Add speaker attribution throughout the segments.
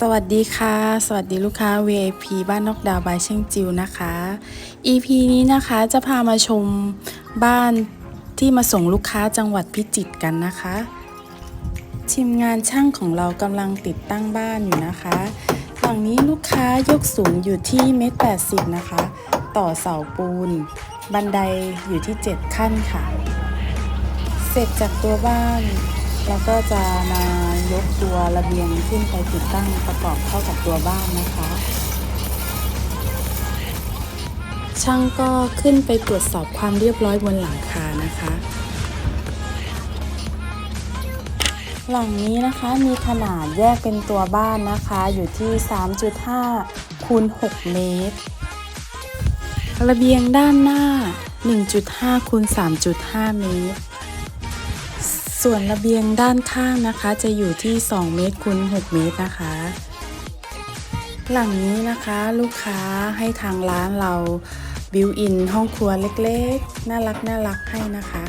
Speaker 1: สวัสดีค่ะ สวัสดีลูกค้า VIP บ้านนอกดาวบายเช่งจิวนะคะ EP นี้นะคะจะพามาชมบ้านที่มาส่งลูกค้าจังหวัดพิจิตรกันนะคะทีมงานช่างของเรากำลังติดตั้งบ้านอยู่นะคะหลังนี้ลูกค้ายกสูงอยู่ที่เมตรแปดสิบนะคะ ต่อเสาปูน บันไดอยู่ที่ 7 ขั้นค่ะ เสร็จจากตัวบ้าน เราก็จะมายกตัวระเบียงขึ้นไปติดตั้งประกอบเข้ากับตัวบ้านนะคะ ช่างก็ขึ้นไปตรวจสอบความเรียบร้อยบนหลังคานะคะ หลังนี้นะคะมีขนาดแยกเป็นตัวบ้านนะคะ อยู่ที่ 3.5คูณ6เมตร ระเบียงด้านหน้า 1.5คูณ3.5 เมตร ส่วนระเบียงด้านข้างนะคะ จะอยู่ที่ 2 เมตรคูณ6เมตรนะคะ หลังนี้นะคะลูกค้าให้ทางร้านเราบิวอินห้องครัวเล็กๆ น่ารักน่ารักให้นะคะ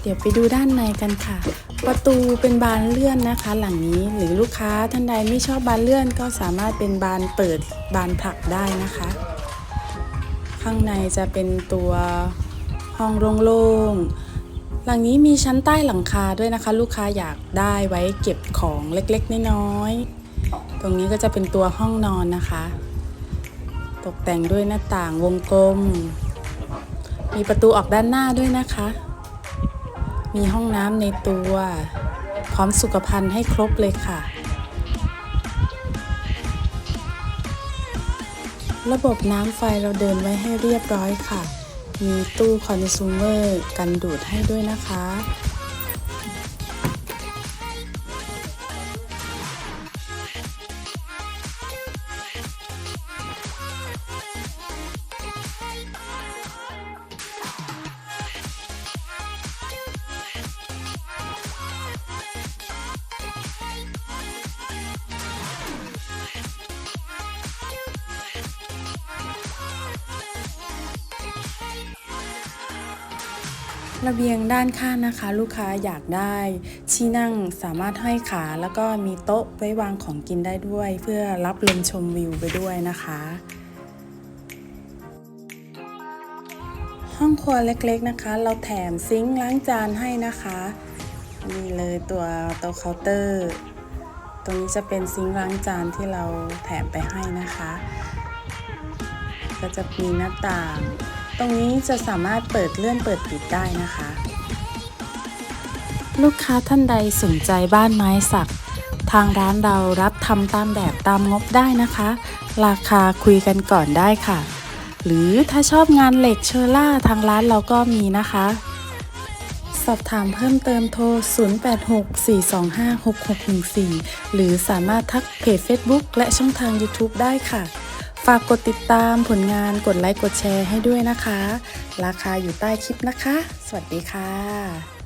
Speaker 1: เดี๋ยวไปดูด้านในกันค่ะ ประตูเป็นบานเลื่อนนะคะ หลังนี้หรือลูกค้าท่านใดไม่ชอบบานเลื่อนก็สามารถเป็นบานเปิดบานผลักได้นะคะ ข้างในจะเป็นตัวห้องโล่งๆ หลังนี้มีชั้นใต้หลังคาด้วยนะคะ ลูกค้าอยากได้ไว้เก็บของเล็กๆน้อยๆตรงนี้ก็จะเป็นตัวห้องนอนนะคะ ตกแต่งด้วยหน้าต่างวงกลม มีประตูออกด้านหน้าด้วยนะคะ มีห้องน้ำในตัว พร้อมสุขภัณฑ์ให้ครบเลยค่ะ ระบบน้ำไฟเราเดินไว้ให้เรียบร้อยค่ะ มีตู้คอน sumer กันดูดให้ด้วยนะคะ ระเบียงด้านข้างนะคะ ลูกค้าอยากได้ที่นั่งสามารถห้อยขา แล้วก็มีโต๊ะไว้วางของกินได้ด้วย เพื่อรับลมชมวิวไปด้วยนะคะ ห้องครัวเล็กๆนะคะ เราแถมซิงค์ล้างจานให้นะคะนี่เลยตัวโต๊ะเคาน์เตอร์ตรงนี้จะเป็นซิงค์ล้างจานที่เราแถมไปให้นะคะ ก็จะมีหน้าต่าง รงนี้จะสามารถเปิดเลื่อนเปิดปิดได้นะคะ ลูกค้าท่านใดสนใจบ้านไม้สัก ทางร้านเรารับทำตามแบบตามงบได้นะคะ ราคาคุยกันก่อนได้ค่ะ หรือถ้าชอบงานเหล็กเชอร่าทางร้านเราก็มีนะคะ สอบถามเพิ่มเติมโทร 0864256614 หรือสามารถทักเพจ Facebook และช่องทาง YouTube ได้ค่ะ ฝากกดติดตามผลงานกดไลค์กดแชร์ให้ด้วยนะคะ ราคาอยู่ใต้คลิปนะคะ สวัสดีค่ะ